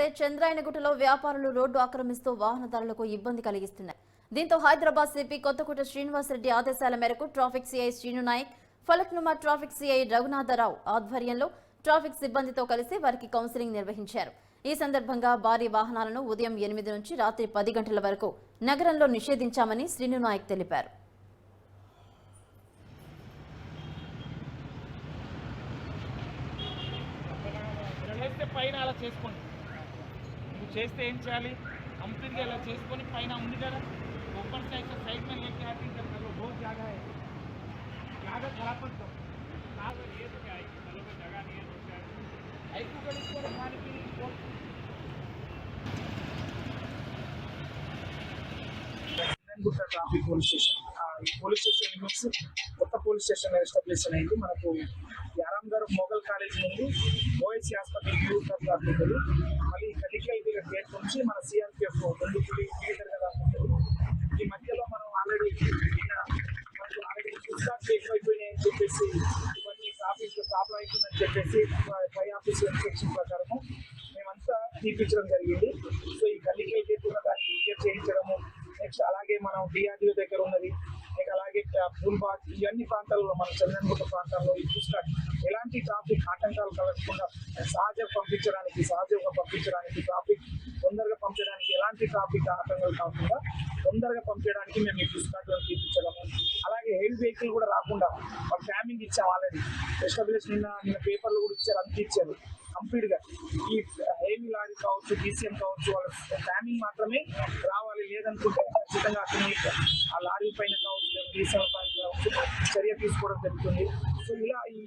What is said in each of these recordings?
చూస్తే చంద్రాయనగుట్టలో వ్యాపారులు రోడ్డు ఆక్రమిస్తూ వాహనదారులకు ఇబ్బంది కలిగిస్తున్నాయి. దీంతో హైదరాబాద్ సిపి కొత్తకోట శ్రీనివాసరెడ్డి ఆదేశాల మేరకు traffic CI Srinu Nayak Falaknuma traffic CI Raghunatha Rao ఆధ్వర్యంలో ట్రాఫిక్ సిబ్బందితో కలిసి వారికి కౌన్సిలింగ్ నిర్వహించారు. ఈ సందర్భంగా భారీ వాహనాలను ఉదయం ఎనిమిది నుంచి రాత్రి పది గంటల వరకు నగరంలో నిషేధించామని శ్రీను నాయక్ తెలిపారు. పైన అలా చేసుకోండి. చేస్తే ఏం చేయాలి కంప్లీట్గా ఇలా చేసుకొని పైన ఉంది కదా ఓపెన్ సైడ్ సైడ్ में लेके आते हैं जब वो बहुत जगह है जगह खराब मत करो कागज ये तो क्या है चलो कोई जगह नहीं है तो क्या है ऐसे कर इसको खाने के लिए గుట్ట ట్రాఫిక్ పోలీస్ స్టేషన్ ఆ, ఈ పోలీస్ స్టేషన్ లిమిట్స్ కొత్త పోలీస్ స్టేషన్ ఎస్టాబ్లిష్ అయింది మనకు యారాం గారు మొగల్ కాలేజ్ నుండి ఓఎస్సీ హాస్పిటల్ వ్యూ దాకా ఉంటుంది మళ్ళీ మెడికల్ గేట్ నుంచి మన సిఆర్పిఎఫ్ ముందు గుడి థియేటర్ కదా ఉంటుంది ఈ మధ్యలో మనం ఆల్రెడీ మనకు ఆల్రెడీ ఫుడ్ సేఫ్ అని చెప్పేసి ఇవన్నీ ట్రాఫిక్ ప్రాబ్లం అవుతుందని చెప్పేసి పై ఆఫీస్ ఇన్స్ట్రక్షన్ ప్రకారము మేమంతా తీపించడం జరిగింది. సో ఈ గల్లీకి గేట్ కూడా దాన్ని క్లియర్ చేయించడము నెక్స్ట్ అలాగే మనం డిఆర్డిఓ దగ్గర ఉన్నది ఇంకా అలాగే ఫుల్బాగ్ ఇవన్నీ ప్రాంతాల్లో మన చంద్రన్గుట్ట ప్రాంతాల్లో ఈ పుస్తక ఎలాంటి ట్రాఫిక్ ఆటంకాలు కలగకుండా సహజంగా పంపించడానికి సహజంగా పంపించడానికి ట్రాఫిక్ తొందరగా పంపించడానికి ఎలాంటి ట్రాఫిక్ ఆటంకాలు కాకుండా తొందరగా పంపించడానికి మేము ఈ పుస్తకాలను తీపించడము అలాగే హెవీ వెహికల్ కూడా రాకుండా మాకు ట్యామింగ్ ఇచ్చాం ఆల్రెడీ ఎస్టాబ్లిష్ నిన్న నిన్న పేపర్లు కూడా ఇచ్చారు అంత ఇచ్చారు. కంప్లీట్గా. ఈ హెవీ లారీ కావచ్చు డీసీఎం కావచ్చు వాళ్ళ ప్లానింగ్ మాత్రమే రావాలి. లేదనుకుంటే ఖచ్చితంగా అతని ఆ లారీ పైన కావచ్చు డీసీఎం పైన కావచ్చు చర్య తీసుకోవడం జరుగుతుంది. సో ఇలా ఈ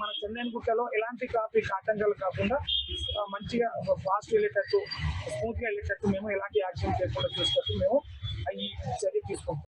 మన ఈ- గుట్టలో ఎలాంటి ట్రాఫిక్ ఆటంకాలు కాకుండా మంచిగా ఫాస్ట్ వెళ్ళేటట్టు స్మూత్గా వెళ్ళేటట్టు మేము ఎలాంటి యాక్షన్ లేకుండా చూసేటట్టు మేము ఈ చర్య తీసుకుంటాం